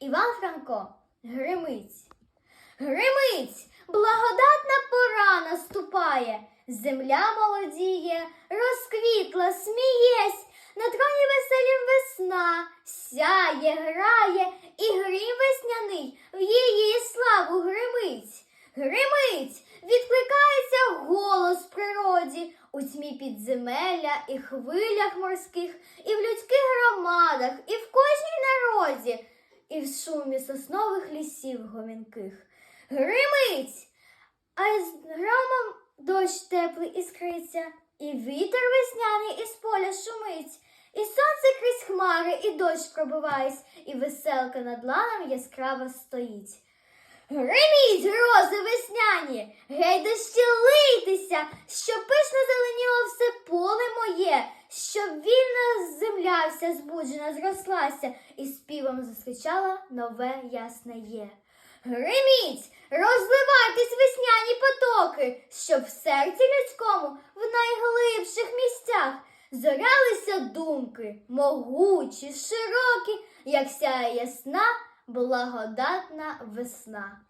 Іван Франко гримить. Гримить, благодатна пора наступає, земля молодіє, розквітла, смієсь, на троні веселім весна, сяє, грає, і грім весняний в її славу гримить. Гримить, відкликається голос природі. У тьмі підземелля і хвилях морських, і в людських громадах, і в кожній народі, і в шумі соснових лісів гомінких. Гримить, а з громом дощ теплий іскриться, і вітер весняний із поля шумить, і сонце крізь хмари, і дощ пробивається, і веселка над ланом яскраво стоїть. Гриміть, грози весняні, гей дощі лийтеся, щоб пишно зеленіло все поле моє, щоб вільна земля вся збуджена зрослася, і співом зустрічала нове ясне є. Гриміть, розливайтесь весняні потоки, щоб в серці людському в найглибших місцях зорялися думки, могучі, широкі, як сяє ясна, благодатна весна.